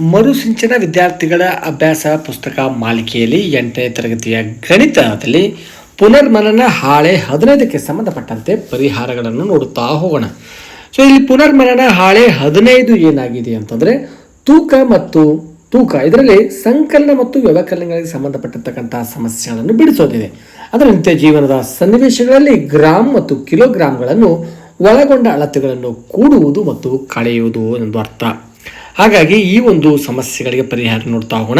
ಮರುಸಿಂಚನ ವಿದ್ಯಾರ್ಥಿಗಳ ಅಭ್ಯಾಸ ಪುಸ್ತಕ ಮಾಲಿಕೆಯಲ್ಲಿ ಎಂಟನೇ ತರಗತಿಯ ಗಣಿತದಲ್ಲಿ ಪುನರ್ಮನನ ಹಾಳೆ ಹದಿನೈದಕ್ಕೆ ಸಂಬಂಧಪಟ್ಟಂತೆ ಪರಿಹಾರಗಳನ್ನು ನೋಡುತ್ತಾ ಹೋಗೋಣ. ಸೊ ಇಲ್ಲಿ ಪುನರ್ಮನನ ಹಾಳೆ ಹದಿನೈದು ಏನಾಗಿದೆ ಅಂತಂದ್ರೆ, ತೂಕ ಮತ್ತು ತೂಕ ಇದರಲ್ಲಿ ಸಂಕಲನ ಮತ್ತು ವ್ಯವಕಲನಗಳಿಗೆ ಸಂಬಂಧಪಟ್ಟಿರ್ತಕ್ಕಂತಹ ಸಮಸ್ಯೆಗಳನ್ನು ಬಿಡಿಸೋದಿದೆ. ಅದರ ನಿತ್ಯ ಜೀವನದ ಸನ್ನಿವೇಶಗಳಲ್ಲಿ ಗ್ರಾಮ್ ಮತ್ತು ಕಿಲೋಗ್ರಾಮ್ಗಳನ್ನು ಒಳಗೊಂಡ ಅಳತೆಗಳನ್ನು ಕೂಡುವುದು ಮತ್ತು ಕಳೆಯುವುದು ಎಂದು ಅರ್ಥ. ಹಾಗಾಗಿ ಈ ಒಂದು ಸಮಸ್ಯೆಗಳಿಗೆ ಪರಿಹಾರ ನೋಡ್ತಾ ಹೋಗೋಣ.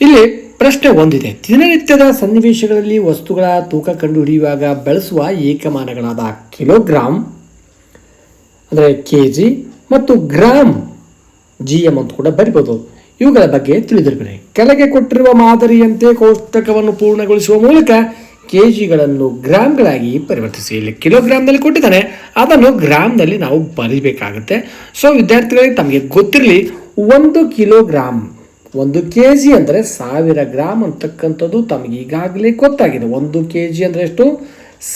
ಇಲ್ಲಿ ಪ್ರಶ್ನೆ ಒಂದಿದೆ. ದಿನನಿತ್ಯದ ಸನ್ನಿವೇಶಗಳಲ್ಲಿ ವಸ್ತುಗಳ ತೂಕ ಕಂಡುಹಿಡಿಯುವಾಗ ಬಳಸುವ ಏಕಮಾನಗಳಾದ ಕಿಲೋಗ್ರಾಮ್ ಅಂದರೆ ಕೆ ಜಿ ಮತ್ತು ಗ್ರಾಮ್ ಜಿ ಎಂ ಅಂತ ಕೂಡ ಬರಿಬೋದು. ಇವುಗಳ ಬಗ್ಗೆ ತಿಳಿದಿರಬೇಕು ಕೆಳಗೆ ಕೊಟ್ಟಿರುವ ಮಾದರಿಯಂತೆ ಕೋಷ್ಟಕವನ್ನು ಪೂರ್ಣಗೊಳಿಸುವ ಮೂಲಕ ಕೆ ಜಿಗಳನ್ನು ಗ್ರಾಮ್ಗಳಾಗಿ ಪರಿವರ್ತಿಸಿ. ಇಲ್ಲಿ ಕಿಲೋಗ್ರಾಮ್ನಲ್ಲಿ ಕೊಟ್ಟಿದ್ದಾನೆ. ಅದನ್ನು ಗ್ರಾಮ್ನಲ್ಲಿ ನಾವು ಬರೀಬೇಕಾಗುತ್ತೆ. ಸೊ ವಿದ್ಯಾರ್ಥಿಗಳಿಗೆ ತಮಗೆ ಗೊತ್ತಿರಲಿ, ಒಂದು ಕಿಲೋಗ್ರಾಮ್ ಒಂದು ಕೆ ಜಿ ಅಂದರೆ ಸಾವಿರ ಗ್ರಾಮ್ ಅಂತಕ್ಕಂಥದ್ದು ತಮಗೆ ಈಗಾಗಲೇ ಗೊತ್ತಾಗಿದೆ. ಒಂದು ಕೆ ಜಿ ಅಂದರೆ ಎಷ್ಟು?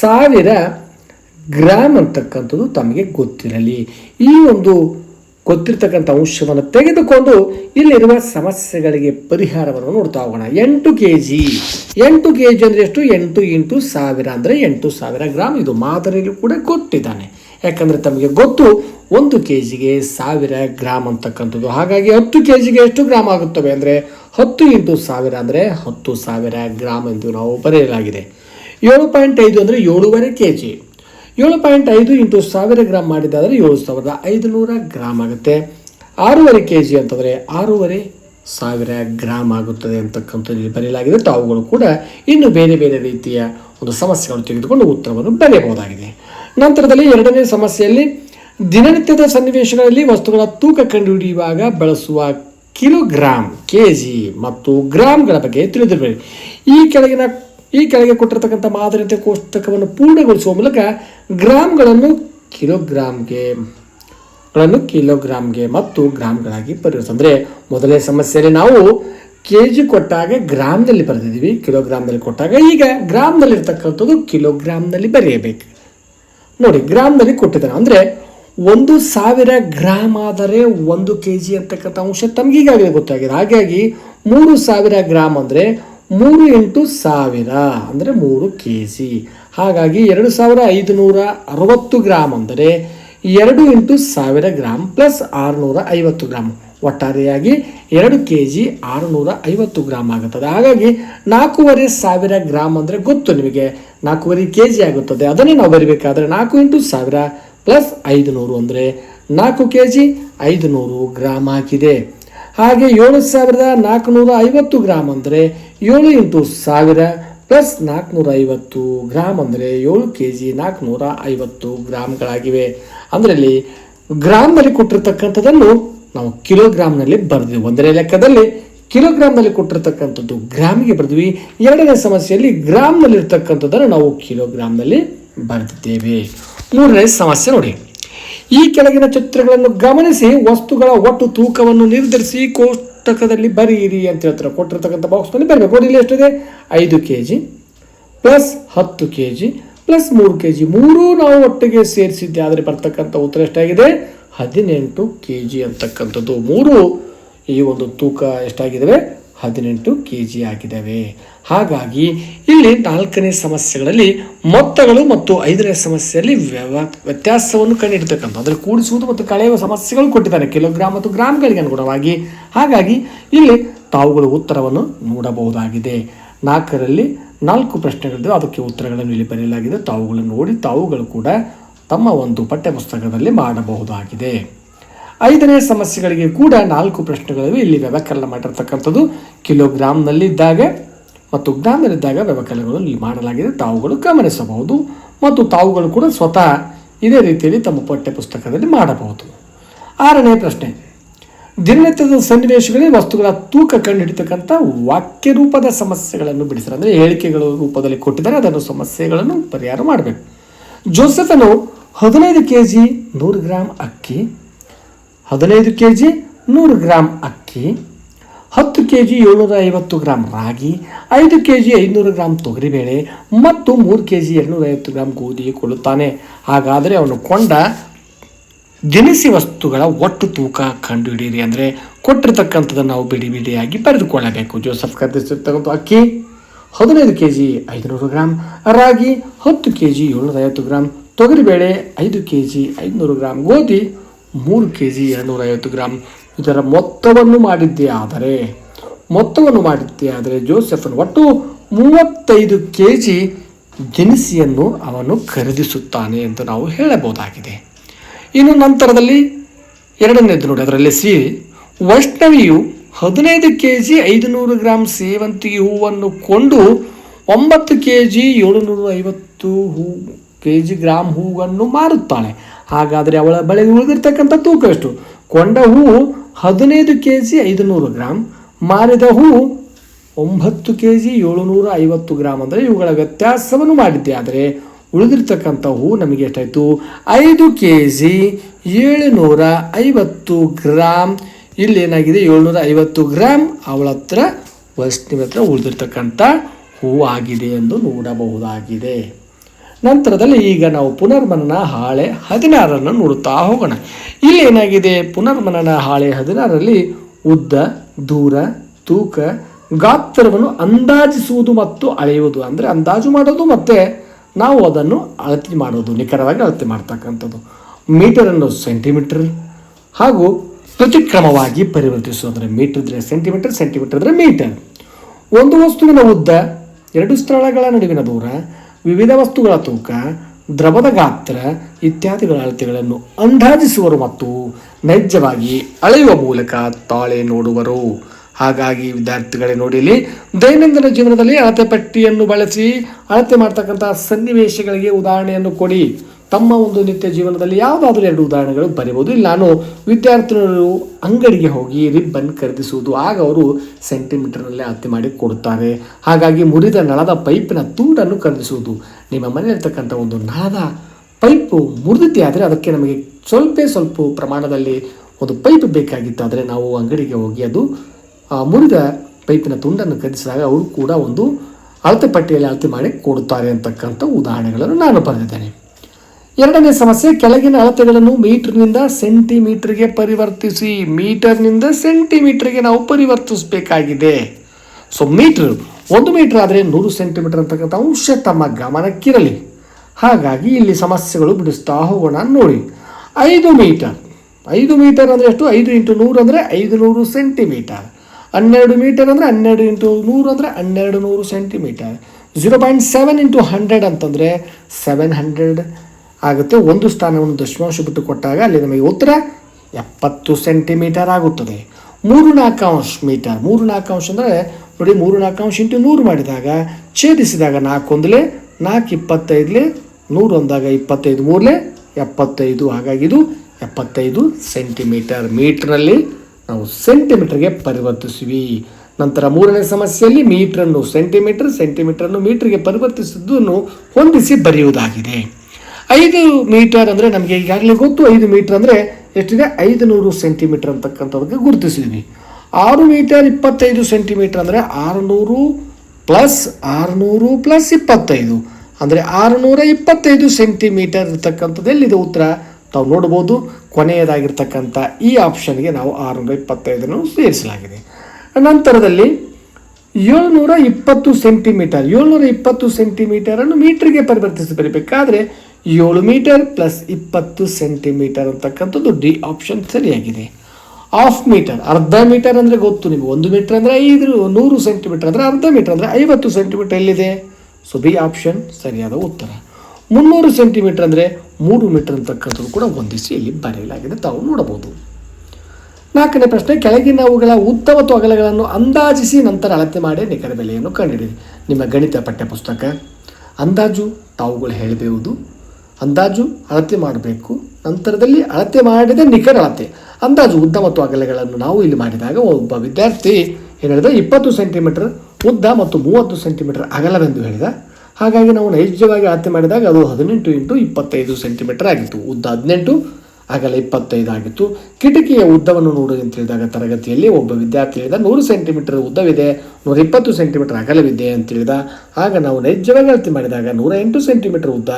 ಸಾವಿರ ಗ್ರಾಮ್ ಅಂತಕ್ಕಂಥದ್ದು ತಮಗೆ ಗೊತ್ತಿರಲಿ. ಈ ಒಂದು ಗೊತ್ತಿರ್ತಕ್ಕಂಥ ಅಂಶವನ್ನು ತೆಗೆದುಕೊಂಡು ಇಲ್ಲಿರುವ ಸಮಸ್ಯೆಗಳಿಗೆ ಪರಿಹಾರವನ್ನು ನೋಡ್ತಾ ಹೋಗೋಣ. ಎಂಟು ಕೆ ಜಿ ಎಂಟು ಕೆ ಜಿ ಅಂದರೆ ಎಷ್ಟು? ಎಂಟು ಇಂಟು ಸಾವಿರ ಅಂದರೆ ಎಂಟು ಸಾವಿರ ಗ್ರಾಮ್ ಇದು ಮಾದರಿಯಲ್ಲಿ ಕೂಡ ಕೊಟ್ಟಿದ್ದಾನೆ. ಯಾಕಂದರೆ ತಮಗೆ ಗೊತ್ತು, ಒಂದು ಕೆ ಜಿಗೆ ಸಾವಿರ ಗ್ರಾಮ್ ಅಂತಕ್ಕಂಥದ್ದು. ಹಾಗಾಗಿ ಹತ್ತು ಕೆ ಜಿಗೆ ಎಷ್ಟು ಗ್ರಾಮ್ ಆಗುತ್ತವೆ ಅಂದರೆ ಹತ್ತು ಇಂಟು ಸಾವಿರ ಅಂದರೆ ಹತ್ತು ಸಾವಿರ ಗ್ರಾಮ್ ಎಂದು ನಾವು ಬರೆಯಲಾಗಿದೆ. ಏಳು ಪಾಯಿಂಟ್ ಐದು ಅಂದರೆ ಏಳುವರೆ ಕೆ ಜಿ ಏಳು ಪಾಯಿಂಟ್ ಐದು ಇಂಟು ಸಾವಿರ ಗ್ರಾಮ್ ಮಾಡಿದ್ದಾದರೆ ಏಳು ಸಾವಿರದ ಐದುನೂರ ಗ್ರಾಮ್ ಆಗುತ್ತೆ. ಆರೂವರೆ ಕೆ ಜಿ ಅಂತಂದರೆ ಆರೂವರೆ ಸಾವಿರ ಗ್ರಾಮ್ ಆಗುತ್ತದೆ ಅಂತಕ್ಕಂಥದ್ದು ಬರೆಯಲಾಗಿದೆ. ತಾವುಗಳು ಕೂಡ ಇನ್ನು ಬೇರೆ ಬೇರೆ ರೀತಿಯ ಒಂದು ಸಮಸ್ಯೆಗಳನ್ನು ತೆಗೆದುಕೊಂಡು ಉತ್ತರವನ್ನು ಬರೆಯಬಹುದಾಗಿದೆ. ನಂತರದಲ್ಲಿ ಎರಡನೇ ಸಮಸ್ಯೆಯಲ್ಲಿ ದಿನನಿತ್ಯದ ಸನ್ನಿವೇಶಗಳಲ್ಲಿ ವಸ್ತುಗಳ ತೂಕ ಕಂಡುಹಿಡಿಯುವಾಗ ಬಳಸುವ ಕಿಲೋಗ್ರಾಮ್ ಕೆ ಜಿ ಮತ್ತು ಗ್ರಾಮ್ಗಳ ಬಗ್ಗೆ ತಿಳಿದಿರಬೇಕು. ಈ ಕೆಳಗಿನ ಈ ಕೆಳಗೆ ಕೊಟ್ಟಿರ್ತಕ್ಕಂಥ ಮಾದರಿಯಂತೆ ಕೋಷ್ಟಕವನ್ನು ಪೂರ್ಣಗೊಳಿಸುವ ಮೂಲಕ ಗ್ರಾಮ್ಗಳನ್ನು ಕಿಲೋಗ್ರಾಮ್ಗೆ, ಗಳನ್ನು ಕಿಲೋಗ್ರಾಮ್ಗೆ ಮತ್ತು ಗ್ರಾಮ್ಗಳಾಗಿ ಪರಿವರ್ತಿಸ ಅಂದರೆ ಮೊದಲನೇ ಸಮಸ್ಯೆಯಲ್ಲಿ ನಾವು ಕೆ ಜಿ ಕೊಟ್ಟಾಗ ಗ್ರಾಮ್ನಲ್ಲಿ ಬರೆದಿದ್ದೀವಿ ಕಿಲೋಗ್ರಾಮ್ನಲ್ಲಿ ಕೊಟ್ಟಾಗ ಈಗ ಗ್ರಾಮ್ನಲ್ಲಿರ್ತಕ್ಕಂಥದ್ದು ಕಿಲೋಗ್ರಾಮ್ನಲ್ಲಿ ಬರೆಯಬೇಕು. ನೋಡಿ, ಗ್ರಾಮ್ನಲ್ಲಿ ಕೊಟ್ಟಿದ್ದಾನೆ ಅಂದರೆ ಒಂದು ಸಾವಿರ ಗ್ರಾಮ್ ಆದರೆ ಒಂದು ಕೆ ಜಿ ಅಂತಕ್ಕಂಥ ಅಂಶ ತಮ್ಗೆ ಈಗಾಗಲೇ ಗೊತ್ತಾಗಿದೆ. ಹಾಗಾಗಿ ಮೂರು ಸಾವಿರ ಗ್ರಾಮ್ ಅಂದರೆ ಮೂರು ಎಂಟು ಸಾವಿರ ಅಂದರೆ ಮೂರು ಕೆ ಜಿ ಹಾಗಾಗಿ ಎರಡು ಸಾವಿರ ಐದುನೂರ ಅರವತ್ತು ಗ್ರಾಮ್ ಅಂದರೆ ಎರಡು ಇಂಟು ಸಾವಿರ ಗ್ರಾಮ್ ಪ್ಲಸ್ ಆರುನೂರ ಐವತ್ತು ಗ್ರಾಮ್ ಒಟ್ಟಾರೆಯಾಗಿ ಎರಡು ಕೆ ಜಿ ಆರುನೂರ ಐವತ್ತು ಗ್ರಾಮ್ ಆಗುತ್ತದೆ. ಹಾಗಾಗಿ ನಾಲ್ಕೂವರೆ ಸಾವಿರ ಗ್ರಾಮ್ ಅಂದರೆ ಗೊತ್ತು ನಿಮಗೆ. ನಾಲ್ಕೂವರೆ ಕೆ ಜಿ ಆಗುತ್ತದೆ. ಅದನ್ನೇ ನಾವು ಬರಿಬೇಕಾದ್ರೆ ನಾಲ್ಕು ಇಂಟು ಸಾವಿರ ಪ್ಲಸ್ ಐದು ನೂರು ಅಂದರೆ ನಾಲ್ಕು ಕೆ ಜಿ ಐದು ನೂರು ಗ್ರಾಮ್ ಆಗಿದೆ. ಹಾಗೆ ಏಳು ಸಾವಿರದ ನಾಲ್ಕುನೂರ ಐವತ್ತು ಗ್ರಾಮ್ ಅಂದರೆ ಏಳು ಇಂಟು ಸಾವಿರ ಪ್ಲಸ್ ನಾಲ್ಕುನೂರ ಐವತ್ತು ಗ್ರಾಮ್ ಅಂದರೆ ಏಳು ಕೆ ಜಿ ನಾಲ್ಕುನೂರ ಐವತ್ತು ಗ್ರಾಮ್ಗಳಾಗಿವೆ ಅದರಲ್ಲಿ ಗ್ರಾಮ್ನಲ್ಲಿ ಕೊಟ್ಟಿರ್ತಕ್ಕಂಥದ್ದನ್ನು ನಾವು ಕಿಲೋಗ್ರಾಮ್ನಲ್ಲಿ ಬರೆದ್ವಿ ಒಂದನೇ ಲೆಕ್ಕದಲ್ಲಿ ಕಿಲೋಗ್ರಾಮ್ನಲ್ಲಿ ಕೊಟ್ಟಿರ್ತಕ್ಕಂಥದ್ದು ಗ್ರಾಮ್ಗೆ ಬರೆದ್ವಿ ಎರಡನೇ ಸಮಸ್ಯೆಯಲ್ಲಿ ಗ್ರಾಮ್ನಲ್ಲಿರ್ತಕ್ಕಂಥದ್ದನ್ನು ನಾವು ಕಿಲೋಗ್ರಾಮ್ನಲ್ಲಿ ಬರೆದಿದ್ದೇವೆ. ಮೂರನೇ ಸಮಸ್ಯೆ ನೋಡಿ. ಈ ಕೆಳಗಿನ ಚಿತ್ರಗಳನ್ನು ಗಮನಿಸಿ, ವಸ್ತುಗಳ ಒಟ್ಟು ತೂಕವನ್ನು ನಿರ್ಧರಿಸಿ ಕೋಷ್ಟಕದಲ್ಲಿ ಬರೆಯಿರಿ ಅಂತ ಹೇಳ್ತಾರೆ. ಕೊಟ್ಟಿರ್ತಕ್ಕಂಥ ಬಾಕ್ಸ್ನಲ್ಲಿ ಬರಬೇಕು. ಇಲ್ಲಿ ಎಷ್ಟಿದೆ? ಐದು ಕೆ ಜಿ ಪ್ಲಸ್ ಹತ್ತು ಕೆ ಜಿ ಪ್ಲಸ್ ಮೂರು ಕೆ ಜಿ ಮೂರೂ ನಾವು ಒಟ್ಟಿಗೆ ಸೇರಿಸಿದ್ದೆ, ಆದರೆ ಬರ್ತಕ್ಕಂಥ ಉತ್ತರ ಎಷ್ಟಾಗಿದೆ? ಹದಿನೆಂಟು ಕೆ ಜಿ ಅಂತಕ್ಕಂಥದ್ದು. ಮೂರು ಈ ಒಂದು ತೂಕ ಎಷ್ಟಾಗಿದ್ದಾವೆ? ಹದಿನೆಂಟು ಕೆ ಜಿ ಆಗಿದ್ದಾವೆ. ಹಾಗಾಗಿ ಇಲ್ಲಿ ನಾಲ್ಕನೇ ಸಮಸ್ಯೆಗಳಲ್ಲಿ ಮೊತ್ತಗಳು ಮತ್ತು ಐದನೇ ಸಮಸ್ಯೆಯಲ್ಲಿ ವ್ಯವ, ವ್ಯತ್ಯಾಸವನ್ನು ಕಂಡಿಡ್ತಕ್ಕಂಥ ಅಂದರೆ ಕೂಡಿಸುವುದು ಮತ್ತು ಕಳೆಯುವ ಸಮಸ್ಯೆಗಳು ಕೊಟ್ಟಿದ್ದಾರೆ. ಕಿಲೋಗ್ರಾಮ್ ಮತ್ತು ಗ್ರಾಮ್ಗಳಿಗೆ ಅನುಗುಣವಾಗಿ. ಹಾಗಾಗಿ ಇಲ್ಲಿ ತಾವುಗಳು ಉತ್ತರವನ್ನು ನೋಡಬಹುದಾಗಿದೆ. ನಾಲ್ಕರಲ್ಲಿ ನಾಲ್ಕು ಪ್ರಶ್ನೆಗಳಿದ್ದು ಅದಕ್ಕೆ ಉತ್ತರಗಳನ್ನು ಇಲ್ಲಿ ಬರೆಯಲಾಗಿದೆ. ತಾವುಗಳನ್ನು ನೋಡಿ ತಾವುಗಳು ಕೂಡ ತಮ್ಮ ಒಂದು ಪಠ್ಯಪುಸ್ತಕದಲ್ಲಿ ಮಾಡಬಹುದಾಗಿದೆ. ಐದನೇ ಸಮಸ್ಯೆಗಳಿಗೆ ಕೂಡ ನಾಲ್ಕು ಪ್ರಶ್ನೆಗಳಿವೆ. ಇಲ್ಲಿ ವ್ಯವಕರಣ ಮಾಡಿರ್ತಕ್ಕಂಥದ್ದು ಕಿಲೋಗ್ರಾಮ್ನಲ್ಲಿದ್ದಾಗ ಮತ್ತು ಜ್ಞಾನರಿದ್ದಾಗ ವ್ಯವಕಲಗಳು ಇಲ್ಲಿ ಮಾಡಲಾಗಿದೆ. ತಾವುಗಳು ಗಮನಿಸಬಹುದು ಮತ್ತು ತಾವುಗಳು ಕೂಡ ಸ್ವತಃ ಇದೇ ರೀತಿಯಲ್ಲಿ ತಮ್ಮ ಪಠ್ಯಪುಸ್ತಕದಲ್ಲಿ ಮಾಡಬಹುದು. ಆರನೇ ಪ್ರಶ್ನೆ. ದಿನನಿತ್ಯದ ಸನ್ನಿವೇಶಗಳಲ್ಲಿ ವಸ್ತುಗಳ ತೂಕ ಕಂಡುಹಿಡಿತಕ್ಕಂಥ ವಾಕ್ಯ ರೂಪದ ಸಮಸ್ಯೆಗಳನ್ನು ಬಿಡಿಸಿದ್ರೆ ಅಂದರೆ ಹೇಳಿಕೆಗಳ ರೂಪದಲ್ಲಿ ಕೊಟ್ಟಿದ್ದಾರೆ. ಅದನ್ನು ಸಮಸ್ಯೆಗಳನ್ನು ಪರಿಹಾರ ಮಾಡಬೇಕು. ಜೋಸೆಫನು ಹದಿನೈದು ಕೆ ಜಿ ನೂರು ಗ್ರಾಮ್ ಅಕ್ಕಿ, ಹದಿನೈದು ಕೆ ಜಿ ನೂರು ಗ್ರಾಮ್ ಅಕ್ಕಿ ಹತ್ತು ಕೆ ಜಿ ಏಳ್ನೂರ ಐವತ್ತು ಗ್ರಾಮ್ ರಾಗಿ, ಐದು ಕೆ ಜಿ ಐದುನೂರು ಗ್ರಾಮ್ ತೊಗರಿಬೇಳೆ ಮತ್ತು ಮೂರು ಕೆ ಜಿ ಎರಡುನೂರ ಐವತ್ತು ಗ್ರಾಮ್ ಗೋಧಿ ಕೊಳ್ಳುತ್ತಾನೆ. ಹಾಗಾದರೆ ಅವನು ಕೊಂಡ ದಿನಸಿ ವಸ್ತುಗಳ ಒಟ್ಟು ತೂಕ ಕಂಡುಹಿಡಿಯಿರಿ ಅಂದರೆ ಕೊಟ್ಟಿರ್ತಕ್ಕಂಥದ್ದನ್ನು ನಾವು ಬಿಡಿ ಬಿಡಿಯಾಗಿ ಬರೆದುಕೊಳ್ಳಬೇಕು ಜೋಸಫ್ ಕರೆದಿರ್ತಕ್ಕಂಥ ಅಕ್ಕಿ ಹದಿನೈದು ಕೆ ಜಿ ಐದುನೂರು ಗ್ರಾಮ್ ರಾಗಿ, ಹತ್ತು ಕೆ ಜಿ ಏಳ್ನೂರ ಐವತ್ತು ಗ್ರಾಮ್ ತೊಗರಿಬೇಳೆ, ಐದು ಕೆ ಜಿ ಐದುನೂರು ಗ್ರಾಮ್ ಗೋಧಿ, ಮೂರು ಕೆ ಜಿ ಎರಡುನೂರ ಐವತ್ತು ಗ್ರಾಮ್ ಇದರ ಮೊತ್ತವನ್ನು ಮಾಡಿದ್ದೇ ಆದರೆ, ಮೊತ್ತವನ್ನು ಮಾಡಿದ್ದೇ ಆದರೆ ಜೋಸೆಫನ್ ಒಟ್ಟು ಮೂವತ್ತೈದು ಕೆ ಜಿ ದಿನಸಿಯನ್ನು ಅವನು ಖರೀದಿಸುತ್ತಾನೆ ಎಂದು ನಾವು ಹೇಳಬಹುದಾಗಿದೆ. ಇನ್ನು ನಂತರದಲ್ಲಿ ಎರಡನೇದು ನೋಡಿ, ಅದರಲ್ಲಿ ಸಿ, ವೈಷ್ಣವಿಯು ಹದಿನೈದು ಕೆ ಜಿ ಐದುನೂರು ಗ್ರಾಮ್ ಸೇವಂತಿಗೆ ಹೂವನ್ನು ಕೊಂಡು ಒಂಬತ್ತು ಕೆ ಜಿ ಏಳುನೂರ ಐವತ್ತು ಹೂ ಕೆ ಜಿ ಗ್ರಾಮ್ ಹೂವನ್ನು ಮಾರುತ್ತಾಳೆ. ಹಾಗಾದರೆ ಅವಳ ಬಳಿ ಉಳಿದಿರ್ತಕ್ಕಂಥ ತೂಕ ಎಷ್ಟು ಕೊಂಡ ಹೂವು ಹದಿನೈದು ಕೆ ಜಿ ಐದುನೂರು ಗ್ರಾಮ್ ಮಾರಿದ ಹೂವು ಒಂಬತ್ತು ಕೆ ಜಿ ಏಳುನೂರ ಐವತ್ತು ಗ್ರಾಮ್ ಅಂದರೆ ಇವುಗಳ ವ್ಯತ್ಯಾಸವನ್ನು ಮಾಡಿದ್ದೆ. ಆದರೆ ಉಳಿದಿರ್ತಕ್ಕಂಥ ಹೂ ನಮಗೆ ಎಷ್ಟಾಯಿತು? ಐದು ಕೆ ಜಿ ಏಳುನೂರ ಐವತ್ತು ಗ್ರಾಮ್ ಇಲ್ಲಿ ಏನಾಗಿದೆ? ಏಳ್ನೂರ ಐವತ್ತು ಗ್ರಾಮ್ ಅವಳ ಹತ್ರ ವೈಷ್ಣವಿ ಹತ್ರ ಉಳಿದಿರ್ತಕ್ಕಂಥ ಹೂ ಆಗಿದೆ ಎಂದು ನೋಡಬಹುದಾಗಿದೆ. ನಂತರದಲ್ಲಿ ಈಗ ನಾವು ಪುನರ್ಮನನ ಹಾಳೆ ಹದಿನಾರನ್ನು ನೋಡುತ್ತಾ ಹೋಗೋಣ. ಇಲ್ಲಿ ಏನಾಗಿದೆ? ಪುನರ್ಮನನ ಹಾಳೆ ಹದಿನಾರರಲ್ಲಿ ಉದ್ದ, ದೂರ, ತೂಕ, ಗಾತ್ರವನ್ನು ಅಂದಾಜಿಸುವುದು ಮತ್ತು ಅಳೆಯುವುದು. ಅಂದರೆ ಅಂದಾಜು ಮಾಡೋದು ಮತ್ತು ನಾವು ಅದನ್ನು ಅಳತೆ ಮಾಡೋದು, ನಿಖರವಾಗಿ ಅಳತೆ ಮಾಡ್ತಕ್ಕಂಥದ್ದು. ಮೀಟರನ್ನು ಸೆಂಟಿಮೀಟರ್ ಹಾಗೂ ಪ್ರತಿಕ್ರಮವಾಗಿ ಪರಿವರ್ತಿಸುವ ಅಂದರೆ ಮೀಟರ್ ಇದ್ರೆ ಸೆಂಟಿಮೀಟರ್ ಸೆಂಟಿಮೀಟರ್ ಇದ್ರೆ ಮೀಟರ್. ಒಂದು ವಸ್ತುವಿನ ಉದ್ದ, ಎರಡು ಸ್ಥಳಗಳ ನಡುವಿನ ದೂರ ವಿವಿಧ ವಸ್ತುಗಳ ತೂಕ, ದ್ರವದ ಗಾತ್ರ ಇತ್ಯಾದಿಗಳ ಅಳತೆಗಳನ್ನು ಅಂದಾಜಿಸುವರು ಮತ್ತು ನೈಜವಾಗಿ ಅಳೆಯುವ ಮೂಲಕ ತಾಳೆ ನೋಡುವರು. ಹಾಗಾಗಿ ವಿದ್ಯಾರ್ಥಿಗಳೇ ನೋಡಿಲಿ ದೈನಂದಿನ ಜೀವನದಲ್ಲಿ ಅಳತೆ ಪಟ್ಟಿಯನ್ನು ಬಳಸಿ ಅಳತೆ ಮಾಡ್ತಕ್ಕಂಥ ಸನ್ನಿವೇಶಗಳಿಗೆ ಉದಾಹರಣೆಯನ್ನು ಕೊಡಿ. ತಮ್ಮ ಒಂದು ನಿತ್ಯ ಜೀವನದಲ್ಲಿ ಯಾವುದಾದ್ರೂ ಎರಡು ಉದಾಹರಣೆಗಳು ಬರೀಬೋದು. ಇಲ್ಲಿ ನಾನು ವಿದ್ಯಾರ್ಥಿಗಳು ಅಂಗಡಿಗೆ ಹೋಗಿ ರಿಬ್ಬನ್ ಖರೀದಿಸುವುದು, ಆಗ ಅವರು ಸೆಂಟಿಮೀಟರ್ನಲ್ಲೇ ಅಳತೆ ಮಾಡಿ ಕೊಡುತ್ತಾರೆ. ಹಾಗಾಗಿ ಮುರಿದ ನಳದ ಪೈಪಿನ ತುಂಡನ್ನು ಖರೀದಿಸುವುದು ನಿಮ್ಮ ಮನೆಯಲ್ಲಿರ್ತಕ್ಕಂಥ ಒಂದು ನಳದ ಪೈಪು ಮುರಿದಿದ್ದೇ ಆದರೆ ಅದಕ್ಕೆ ನಮಗೆ ಸ್ವಲ್ಪ ಸ್ವಲ್ಪ ಪ್ರಮಾಣದಲ್ಲಿ ಒಂದು ಪೈಪ್ ಬೇಕಾಗಿತ್ತಾದರೆ ನಾವು ಅಂಗಡಿಗೆ ಹೋಗಿ ಅದು ಮುರಿದ ಪೈಪಿನ ತುಂಡನ್ನು ಖರೀದಿಸಿದಾಗ ಅವರು ಕೂಡ ಒಂದು ಅಳತೆ ಪಟ್ಟಿಯಲ್ಲಿ ಅಳತೆ ಮಾಡಿ ಕೊಡುತ್ತಾರೆ ಅಂತಕ್ಕಂಥ ಉದಾಹರಣೆಗಳನ್ನು ನಾನು ಬರೆದಿದ್ದೇನೆ. ಎರಡನೇ ಸಮಸ್ಯೆ, ಕೆಳಗಿನ ಅಳತೆಗಳನ್ನು ಮೀಟರ್ನಿಂದ ಸೆಂಟಿಮೀಟರ್ಗೆ ಪರಿವರ್ತಿಸಿ. ಮೀಟರ್ನಿಂದ ಸೆಂಟಿಮೀಟರ್ಗೆ ನಾವು ಪರಿವರ್ತಿಸಬೇಕಾಗಿದೆ. ಸೊ ಮೀಟರ್ ಒಂದು ಮೀಟರ್ ಆದರೆ ನೂರು ಸೆಂಟಿಮೀಟರ್ ಅಂತಕ್ಕಂಥ ಅಂಶ ತಮ್ಮ ಗಮನಕ್ಕಿರಲಿ. ಹಾಗಾಗಿ ಇಲ್ಲಿ ಸಮಸ್ಯೆಗಳು ಬಿಡಿಸ್ತಾ ಹೋಗೋಣ ನೋಡಿ. ಐದು ಮೀಟರ್. ಐದು ಮೀಟರ್ ಅಂದರೆ ಎಷ್ಟು? ಐದು ಇಂಟು ನೂರು ಅಂದರೆ ಐದು ನೂರು ಸೆಂಟಿಮೀಟರ್. ಹನ್ನೆರಡು ಮೀಟರ್ ಅಂದರೆ ಹನ್ನೆರಡು ಇಂಟು ನೂರು ಅಂದರೆ ಹನ್ನೆರಡು ನೂರು centimetre. Zero point seven into hundred ಅಂತಂದರೆ ಸೆವೆನ್ ಹಂಡ್ರೆಡ್ ಆಗುತ್ತೆ. ಒಂದು ಸ್ಥಾನವನ್ನು ದಶಮಾಂಶ ಬಿಟ್ಟು ಕೊಟ್ಟಾಗ ಅಲ್ಲಿ ನಮಗೆ ಉತ್ತರ ಎಪ್ಪತ್ತು ಸೆಂಟಿಮೀಟರ್ ಆಗುತ್ತದೆ. ಮೂರು ನಾಲ್ಕಾಂಶ ಮೀಟರ್. ಮೂರು ನಾಲ್ಕಾಂಶ ಅಂದರೆ ನೋಡಿ ಮೂರು ನಾಲ್ಕಾಂಶ ಇಂಟು ನೂರು ಮಾಡಿದಾಗ, ಛೇದಿಸಿದಾಗ ನಾಲ್ಕು ಒಂದಲೇ ನಾಲ್ಕು ಇಪ್ಪತ್ತೈದಲೇ ನೂರು ಒಂದಾಗ ಇಪ್ಪತ್ತೈದು ಮೂರಲೇ ಎಪ್ಪತ್ತೈದು. ಹಾಗಾಗಿ ಇದು ಎಪ್ಪತ್ತೈದು ಸೆಂಟಿಮೀಟರ್ ಮೀಟ್ರಲ್ಲಿ ನಾವು ಸೆಂಟಿಮೀಟರ್ಗೆ ಪರಿವರ್ತಿಸಿವಿ. ನಂತರ ಮೂರನೇ ಸಮಸ್ಯೆಯಲ್ಲಿ ಮೀಟ್ರನ್ನು ಸೆಂಟಿಮೀಟರ್, ಸೆಂಟಿಮೀಟರನ್ನು ಮೀಟ್ರಿಗೆ ಪರಿವರ್ತಿಸಿದ್ದನ್ನು ಹೊಂದಿಸಿ ಬರೆಯುವುದಾಗಿದೆ. ಐದು ಮೀಟರ್ ಅಂದರೆ ನಮಗೆ ಈಗಾಗಲೇ ಗೊತ್ತು, ಐದು ಮೀಟರ್ ಅಂದರೆ ಎಷ್ಟಿದೆ? ಐದು ನೂರು ಸೆಂಟಿಮೀಟರ್ ಅಂತಕ್ಕಂಥದಕ್ಕೆ ಗುರುತಿಸಿದ್ವಿ. ಆರು ಮೀಟರ್ ಇಪ್ಪತ್ತೈದು ಸೆಂಟಿಮೀಟರ್ ಅಂದರೆ ಆರುನೂರು ಪ್ಲಸ್ ಆರುನೂರು ಪ್ಲಸ್ ಇಪ್ಪತ್ತೈದು. ಅಂದರೆ ಆರುನೂರ ಇಪ್ಪತ್ತೈದು ಸೆಂಟಿಮೀಟರ್ ಇರ್ತಕ್ಕಂಥದ್ದು ಎಲ್ಲಿದೆ ಉತ್ತರ? ತಾವು ನೋಡ್ಬೋದು, ಕೊನೆಯದಾಗಿರ್ತಕ್ಕಂಥ ಈ ಆಪ್ಷನ್ಗೆ ನಾವು ಆರುನೂರ ಇಪ್ಪತ್ತೈದನ್ನು ಸೇರಿಸಲಾಗಿದೆ. ನಂತರದಲ್ಲಿ ಏಳ್ನೂರ ಇಪ್ಪತ್ತು ಸೆಂಟಿಮೀಟರ್, ಏಳ್ನೂರ ಇಪ್ಪತ್ತು ಸೆಂಟಿಮೀಟರನ್ನು ಮೀಟ್ರಿಗೆ ಪರಿವರ್ತಿಸಿ ಬರೀಬೇಕಾದ್ರೆ ಏಳು ಮೀಟರ್ ಪ್ಲಸ್ ಇಪ್ಪತ್ತು ಸೆಂಟಿಮೀಟರ್ ಅಂತಕ್ಕಂಥದ್ದು ಡಿ ಆಪ್ಷನ್ ಸರಿಯಾಗಿದೆ. ಹಾಫ್ ಮೀಟರ್, ಅರ್ಧ ಮೀಟರ್ ಅಂದರೆ ಗೊತ್ತು, ನಿಮಗೆ ಒಂದು ಮೀಟರ್ ಅಂದರೆ ಐದು, ನೂರು ಸೆಂಟಿಮೀಟರ್ ಅಂದರೆ ಅರ್ಧ ಮೀಟರ್ ಅಂದರೆ ಐವತ್ತು ಸೆಂಟಿಮೀಟರ್ ಎಲ್ಲಿದೆ? ಸೊ ಬಿ ಆಪ್ಷನ್ ಸರಿಯಾದ ಉತ್ತರ. ಮುನ್ನೂರು ಸೆಂಟಿಮೀಟರ್ ಅಂದರೆ ಮೂರು ಮೀಟರ್ ಅಂತಕ್ಕಂಥದ್ದು ಕೂಡ ಹೊಂದಿಸಿ ಇಲ್ಲಿ ಬರೆಯಲಾಗಿದೆ, ತಾವು ನೋಡಬಹುದು. ನಾಲ್ಕನೇ ಪ್ರಶ್ನೆ ಕೆಳಗಿನವುಗಳ ಉದ್ದ ಮತ್ತು ಅಗಲಗಳನ್ನು ಅಂದಾಜಿಸಿ ನಂತರ ಅಳತೆ ಮಾಡಿ ನಿಖರ ಬೆಲೆಯನ್ನು ಕಂಡುಹಿಡಿಯಿರಿ ನಿಮ್ಮ ಗಣಿತ ಪಠ್ಯಪುಸ್ತಕ. ಅಂದಾಜು ತಾವುಗಳು ಹೇಳಬಹುದು. ಅಂದಾಜು ಅಳತೆ ಮಾಡಬೇಕು. ನಂತರದಲ್ಲಿ ಅಳತೆ ಮಾಡಿದ ನಿಖರ ಅಳತೆ. ಅಂದಾಜು ಉದ್ದ ಮತ್ತು ಅಗಲಗಳನ್ನು ನಾವು ಇಲ್ಲಿ ಮಾಡಿದಾಗ ಒಬ್ಬ ವಿದ್ಯಾರ್ಥಿ ಏನು ಹೇಳಿದ ಇಪ್ಪತ್ತು ಸೆಂಟಿಮೀಟರ್ ಉದ್ದ ಮತ್ತು ಮೂವತ್ತು ಸೆಂಟಿಮೀಟರ್ ಅಗಲವೆಂದು ಹೇಳಿದ. ಹಾಗಾಗಿ ನಾವು ನೈಜವಾಗಿ ಅಳತೆ ಮಾಡಿದಾಗ ಅದು ಹದಿನೆಂಟು ಇಂಟು ಇಪ್ಪತ್ತೈದು ಸೆಂಟಿಮೀಟರ್ ಆಗಿತ್ತು. ಉದ್ದ ಹದಿನೆಂಟು, ಅಗಲ ಇಪ್ಪತ್ತೈದು ಆಗಿತ್ತು. ಕಿಟಕಿಯ ಉದ್ದವನ್ನು ನೋಡು ಅಂತ ಹೇಳಿದಾಗ ತರಗತಿಯಲ್ಲಿ ಒಬ್ಬ ವಿದ್ಯಾರ್ಥಿ ಹೇಳಿದ ನೂರು ಸೆಂಟಿಮೀಟರ್ ಉದ್ದವಿದೆ ನೂರ ಇಪ್ಪತ್ತು ಸೆಂಟಿಮೀಟರ್ ಅಗಲವಿದೆ ಅಂತ ಹೇಳಿದ. ಆಗ ನಾವು ನೈಜವಾಗಿ ಅಳತೆ ಮಾಡಿದಾಗ ನೂರ ಎಂಟು ಸೆಂಟಿಮೀಟರ್ ಉದ್ದ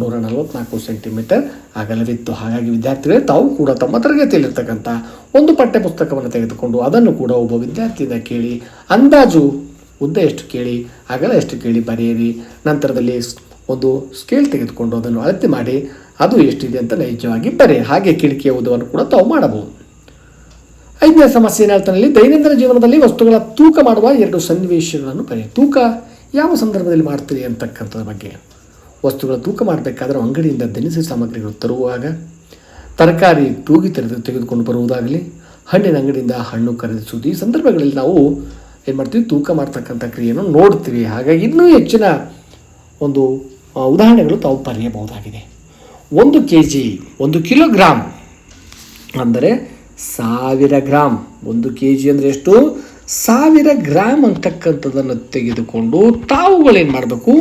ನೂರ ನಲವತ್ನಾಲ್ಕು ಸೆಂಟಿಮೀಟರ್ ಅಗಲವಿತ್ತು. ಹಾಗಾಗಿ ವಿದ್ಯಾರ್ಥಿಗಳೇ ತಾವು ಕೂಡ ತಮ್ಮ ತರಗತಿಯಲ್ಲಿರ್ತಕ್ಕಂಥ ಒಂದು ಪಠ್ಯ ಪುಸ್ತಕವನ್ನು ತೆಗೆದುಕೊಂಡು ಅದನ್ನು ಕೂಡ ಒಬ್ಬ ವಿದ್ಯಾರ್ಥಿಯಿಂದ ಕೇಳಿ, ಅಂದಾಜು ಉದ್ದ ಎಷ್ಟು ಕೇಳಿ, ಅಗಲ ಎಷ್ಟು ಕೇಳಿ ಬರೆಯಿರಿ, ನಂತರದಲ್ಲಿ ಒಂದು ಸ್ಕೇಲ್ ತೆಗೆದುಕೊಂಡು ಅದನ್ನು ಅಳತೆ ಮಾಡಿ, ಅದು ಎಷ್ಟಿದೆ ಅಂತ ನೈಜವಾಗಿ ಬರೆಯಿರಿ ಹಾಗೆ ಕಿಡಿಕೆಯ ಉದ್ದವನ್ನು ಕೂಡ ತಾವು ಮಾಡಬಹುದು. ಐದನೇ ಸಮಸ್ಯೆ ಏನು ಹೇಳ್ತಾನೆ ದೈನಂದಿನ ಜೀವನದಲ್ಲಿ ವಸ್ತುಗಳ ತೂಕ ಮಾಡುವ ಎರಡು ಸನ್ನಿವೇಶಗಳನ್ನು ಬರೆಯಿರಿ. ತೂಕ ಯಾವ ಸಂದರ್ಭದಲ್ಲಿ ಮಾಡ್ತೀರಿ ಅಂತಕ್ಕಂಥದ್ರ ಬಗ್ಗೆ. ವಸ್ತುಗಳ ತೂಕ ಮಾಡಬೇಕಾದ್ರೆ ಅಂಗಡಿಯಿಂದ ದಿನಸಿ ಸಾಮಗ್ರಿಗಳು ತರುವಾಗ ತರಕಾರಿ ತೂಗಿ ತೆರೆದು ತೆಗೆದುಕೊಂಡು ಬರುವುದಾಗಲಿ, ಹಣ್ಣಿನ ಅಂಗಡಿಯಿಂದ ಹಣ್ಣು ಖರೀದಿಸುವುದು, ಈ ಸಂದರ್ಭಗಳಲ್ಲಿ ನಾವು ಏನು ಮಾಡ್ತೀವಿ? ತೂಕ ಮಾಡ್ತಕ್ಕಂಥ ಕ್ರಿಯೆಯನ್ನು ನೋಡ್ತೀವಿ. ಹಾಗಾಗಿ ಇನ್ನೂ ಹೆಚ್ಚಿನ ಒಂದು ಉದಾಹರಣೆಗಳು ತಾವು ಬರೆಯಬಹುದಾಗಿದೆ. ಒಂದು ಕೆ ಜಿ ಒಂದು ಕಿಲೋಗ್ರಾಮ್ ಅಂದರೆ ಸಾವಿರ ಗ್ರಾಮ್ ಒಂದು ಕೆ ಜಿ ಅಂದರೆ ಎಷ್ಟು? ಸಾವಿರ ಗ್ರಾಮ್ ಅಂತಕ್ಕಂಥದ್ದನ್ನು ತೆಗೆದುಕೊಂಡು ತಾವುಗಳೇನು ಮಾಡಬೇಕು?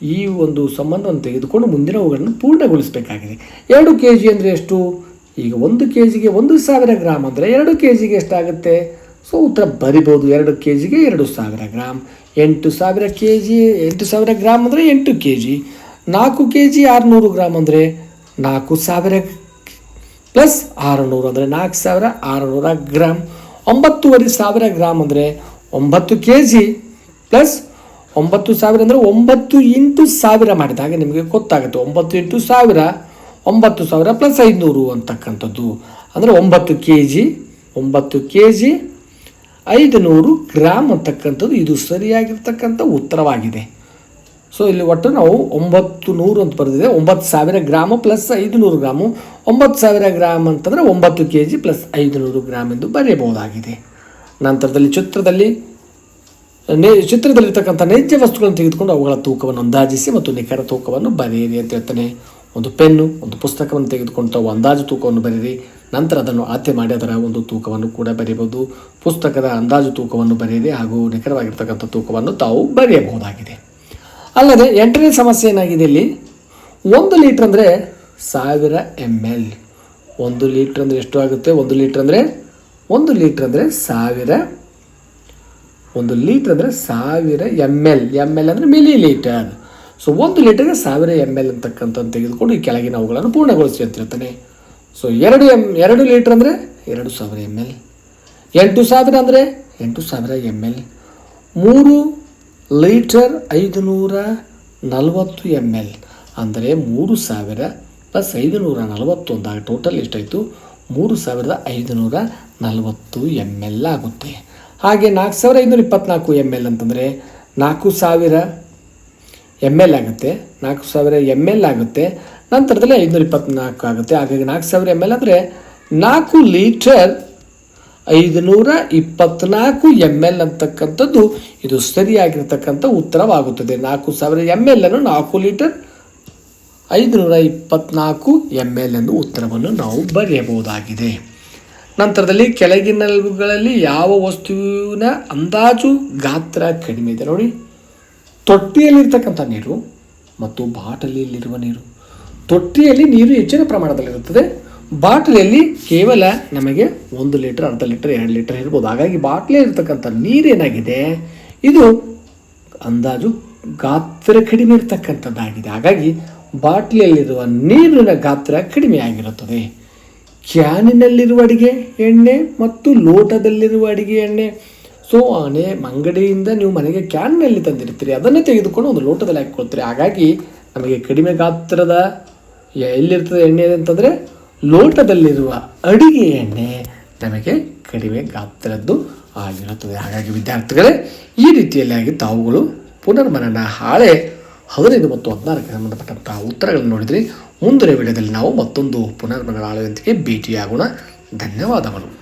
ಈ ಒಂದು ಸಂಬಂಧವನ್ನು ತೆಗೆದುಕೊಂಡು ಮುಂದಿನ ಅವುಗಳನ್ನು ಪೂರ್ಣಗೊಳಿಸಬೇಕಾಗಿದೆ. ಎರಡು ಕೆ ಜಿ ಅಂದರೆ ಎಷ್ಟು? ಈಗ ಒಂದು ಕೆ ಜಿಗೆ ಒಂದು ಸಾವಿರ ಗ್ರಾಮ್ ಅಂದರೆ ಎರಡು ಕೆ ಜಿಗೆ ಎಷ್ಟಾಗುತ್ತೆ? ಸೊ ಉತ್ತರ ಬರಿಬೋದು. ಎರಡು ಕೆ ಜಿಗೆ ಎರಡು ಸಾವಿರ ಗ್ರಾಮ್ ಎಂಟು ಸಾವಿರ ಕೆ ಜಿ ಎಂಟು ಸಾವಿರ ಗ್ರಾಮ್ ಅಂದರೆ ಎಂಟು ಕೆ ಜಿ ನಾಲ್ಕು ಕೆ ಜಿ ಆರುನೂರು ಗ್ರಾಮ್ ಅಂದರೆ ನಾಲ್ಕು ಸಾವಿರ ಪ್ಲಸ್ ಆರುನೂರು ಅಂದರೆ ನಾಲ್ಕು ಸಾವಿರ ಆರುನೂರ ಗ್ರಾಮ್ ಒಂಬತ್ತುವರೆ ಸಾವಿರ ಗ್ರಾಮ್ ಅಂದರೆ ಒಂಬತ್ತು ಕೆ ಜಿ ಪ್ಲಸ್ ಒಂಬತ್ತು ಸಾವಿರ ಅಂದರೆ ಒಂಬತ್ತು ಇಂಟು ಸಾವಿರ ಮಾಡಿದಾಗ ನಿಮಗೆ ಗೊತ್ತಾಗುತ್ತೆ. ಒಂಬತ್ತು ಇಂಟು ಸಾವಿರ, ಒಂಬತ್ತು ಸಾವಿರ ಪ್ಲಸ್ ಐದುನೂರು ಅಂತಕ್ಕಂಥದ್ದು. ಅಂದರೆ ಒಂಬತ್ತು ಕೆ ಜಿ ಒಂಬತ್ತು ಕೆ ಜಿ ಐದು ನೂರು ಗ್ರಾಮ್ ಅಂತಕ್ಕಂಥದ್ದು ಇದು ಸರಿಯಾಗಿರ್ತಕ್ಕಂಥ ಉತ್ತರವಾಗಿದೆ. ಸೊ ಇಲ್ಲಿ ಒಟ್ಟು ನಾವು ಒಂಬತ್ತು ನೂರು ಅಂತ ಬರೆದಿದೆ. ಒಂಬತ್ತು ಸಾವಿರ ಗ್ರಾಮು ಪ್ಲಸ್ ಐದುನೂರು ಗ್ರಾಮು. ಒಂಬತ್ತು ಸಾವಿರ ಗ್ರಾಮ್ ಅಂತಂದರೆ ಒಂಬತ್ತು ಕೆ ಜಿ ಪ್ಲಸ್ ಐದುನೂರು ಗ್ರಾಮ್ ಎಂದು ಬರೆಯಬಹುದಾಗಿದೆ ನಂತರದಲ್ಲಿ ಚಿತ್ರದಲ್ಲಿ ನೇ, ಚಿತ್ರದಲ್ಲಿರ್ತಕ್ಕಂಥ ನೈಜ ವಸ್ತುಗಳನ್ನು ತೆಗೆದುಕೊಂಡು ಅವುಗಳ ತೂಕವನ್ನು ಅಂದಾಜಿಸಿ ಮತ್ತು ನಿಖರ ತೂಕವನ್ನು ಬರೆಯಿರಿ ಅಂತ ಹೇಳ್ತಾನೆ. ಒಂದು ಪೆನ್ನು, ಒಂದು ಪುಸ್ತಕವನ್ನು ತೆಗೆದುಕೊಂಡು ತಾವು ಅಂದಾಜು ತೂಕವನ್ನು ಬರೆಯಿರಿ. ನಂತರ ಅದನ್ನು ಆತೆ ಮಾಡಿ ಅದರ ಒಂದು ತೂಕವನ್ನು ಕೂಡ ಬರೆಯಬಹುದು. ಪುಸ್ತಕದ ಅಂದಾಜು ತೂಕವನ್ನು ಬರೆಯಿರಿ ಹಾಗೂ ನಿಖರವಾಗಿರ್ತಕ್ಕಂಥ ತೂಕವನ್ನು ತಾವು ಬರೆಯಬಹುದಾಗಿದೆ. ಅಲ್ಲದೆ ಎಂಟನೇ ಸಮಸ್ಯೆ ಏನಾಗಿದೆ ಇಲ್ಲಿ? ಒಂದು ಲೀಟ್ರ್ ಅಂದರೆ ಸಾವಿರ ಎಂ ಎಲ್ ಒಂದು ಲೀಟ್ರ್ ಅಂದರೆ ಎಷ್ಟು ಆಗುತ್ತೆ? ಒಂದು ಲೀಟ್ರ್ ಅಂದರೆ, ಒಂದು ಲೀಟ್ರ್ ಅಂದರೆ ಸಾವಿರ ಒಂದು ಲೀಟ್ರ್ ಅಂದರೆ ಸಾವಿರ ಎಂ ಎಲ್ ಎಂ ಎಲ್ ಅಂದರೆ ಮಿಲಿ ಲೀಟರ್ ಸೊ ಒಂದು ಲೀಟರ್ಗೆ ಸಾವಿರ ಎಂ ಎಲ್ ಅಂತಕ್ಕಂಥದ್ದು ತೆಗೆದುಕೊಂಡು ಈ ಕೆಳಗಿನ ಅವುಗಳನ್ನು ಪೂರ್ಣಗೊಳಿಸಿ ಅಂತ ಹೇಳ್ತಾನೆ ಸೊ ಎರಡು ಎಂ ಎರಡು ಲೀಟ್ರ್ ಅಂದರೆ ಎರಡು ಸಾವಿರ ಎಂ ಎಲ್ ಎಂಟು ಸಾವಿರ ಅಂದರೆ ಎಂಟು ಸಾವಿರ ಎಂ ಎಲ್ ಮೂರು ಲೀಟರ್ ಐದು ನೂರ ನಲವತ್ತು ಎಂ ಎಲ್ ಅಂದರೆ ಮೂರು ಸಾವಿರ ಪ್ಲಸ್ ಐದು ನೂರ ನಲವತ್ತೊಂದಾಗ ಟೋಟಲ್ ಎಷ್ಟಾಯಿತು? ಮೂರು ಸಾವಿರದ ಐದು ನೂರ ನಲವತ್ತು ಎಂ ಎಲ್ ಆಗುತ್ತೆ. ಹಾಗೆ ನಾಲ್ಕು ಸಾವಿರ ಐನೂರ ಇಪ್ಪತ್ನಾಲ್ಕು ಎಂ ಎಲ್ ಅಂತಂದರೆ ನಾಲ್ಕು ಸಾವಿರ ಎಂ ಎಲ್ ಆಗುತ್ತೆ. ನಾಲ್ಕು ಸಾವಿರ ಎಂ ಎಲ್ ಆಗುತ್ತೆ. ನಂತರದಲ್ಲಿ ಐದುನೂರ ಇಪ್ಪತ್ನಾಲ್ಕು ಆಗುತ್ತೆ. ಹಾಗಾಗಿ ನಾಲ್ಕು ಸಾವಿರ ಎಂ ಎಲ್ ಅಂದರೆ ನಾಲ್ಕು ಲೀಟರ್ ಐದುನೂರ ಇಪ್ಪತ್ನಾಲ್ಕು ಎಂ ಎಲ್ ಅಂತಕ್ಕಂಥದ್ದು ಇದು ಸರಿಯಾಗಿರ್ತಕ್ಕಂಥ ಉತ್ತರವಾಗುತ್ತದೆ. ನಾಲ್ಕು ಸಾವಿರ ಎಂ ಎಲ್ ಅನ್ನು ನಾಲ್ಕು ಲೀಟರ್ ಐದುನೂರ ಇಪ್ಪತ್ನಾಲ್ಕು ಎಂ ಎಲ್ ಎಂದು ಉತ್ತರವನ್ನು ನಾವು ಬರೆಯಬಹುದಾಗಿದೆ. ನಂತರದಲ್ಲಿ ಕೆಳಗಿನವುಗಳಲ್ಲಿ ಯಾವ ವಸ್ತುವಿನ ಅಂದಾಜು ಗಾತ್ರ ಕಡಿಮೆ ಇದೆ ನೋಡಿ. ತೊಟ್ಟಿಯಲ್ಲಿರ್ತಕ್ಕಂಥ ನೀರು ಮತ್ತು ಬಾಟಲಿಯಲ್ಲಿರುವ ನೀರು. ತೊಟ್ಟಿಯಲ್ಲಿ ನೀರು ಹೆಚ್ಚಿನ ಪ್ರಮಾಣದಲ್ಲಿರುತ್ತದೆ. ಬಾಟಲಿಯಲ್ಲಿ ಕೇವಲ ನಮಗೆ ಒಂದು ಲೀಟರ್, ಅರ್ಧ ಲೀಟರ್, ಎರಡು ಲೀಟರ್ ಇರ್ಬೋದು. ಹಾಗಾಗಿ ಬಾಟ್ಲಿಯಲ್ಲಿರ್ತಕ್ಕಂಥ ನೀರೇನಾಗಿದೆ ಇದು ಅಂದಾಜು ಗಾತ್ರ ಕಡಿಮೆ ಇರ್ತಕ್ಕಂಥದ್ದಾಗಿದೆ. ಹಾಗಾಗಿ ಬಾಟ್ಲಿಯಲ್ಲಿರುವ ನೀರಿನ ಗಾತ್ರ ಕಡಿಮೆ ಆಗಿರುತ್ತದೆ ಕ್ಯಾನಿನಲ್ಲಿರುವ ಅಡಿಗೆ, ಎಣ್ಣೆ ಮತ್ತು ಲೋಟದಲ್ಲಿರುವ ಅಡಿಗೆ, ಎಣ್ಣೆ. ಸೊ ಅನೇ ಅಂಗಡಿಯಿಂದ ನೀವು ಮನೆಗೆ ಕ್ಯಾನ್ನಲ್ಲಿ ತಂದಿರ್ತೀರಿ ಅದನ್ನೇ ತೆಗೆದುಕೊಂಡು ಒಂದು ಲೋಟದಲ್ಲಿ ಹಾಕ್ಕೊಳ್ತೀರಿ. ಹಾಗಾಗಿ ನಮಗೆ ಕಡಿಮೆ ಗಾತ್ರದ ಎಲ್ಲಿರ್ತದೆ ಎಣ್ಣೆ ಅಂತಂದರೆ ಲೋಟದಲ್ಲಿರುವ ಅಡಿಗೆ ಎಣ್ಣೆ ನಮಗೆ ಕಡಿಮೆ ಗಾತ್ರದ್ದು ಆಗಿರುತ್ತದೆ. ಹಾಗಾಗಿ ವಿದ್ಯಾರ್ಥಿಗಳೇ, ಈ ರೀತಿಯಲ್ಲಾಗಿ ತಾವುಗಳು ಪುನರ್ಮನನ ಹಾಳೆ ಹದಿನೈದು ಮತ್ತು ಹದಿನಾರಕ್ಕೆ ಸಂಬಂಧಪಟ್ಟಂತಹ ಉತ್ತರಗಳನ್ನು ನೋಡಿದ್ರಿ. ಮುಂದಿನ ವಿಡಿಯೋದಲ್ಲಿ ನಾವು ಮತ್ತೊಂದು ಪುನರ್ಮನನ ಹಾಳೆಯೊಂದಿಗೆ ಭೇಟಿಯಾಗೋಣ. ಧನ್ಯವಾದಗಳು.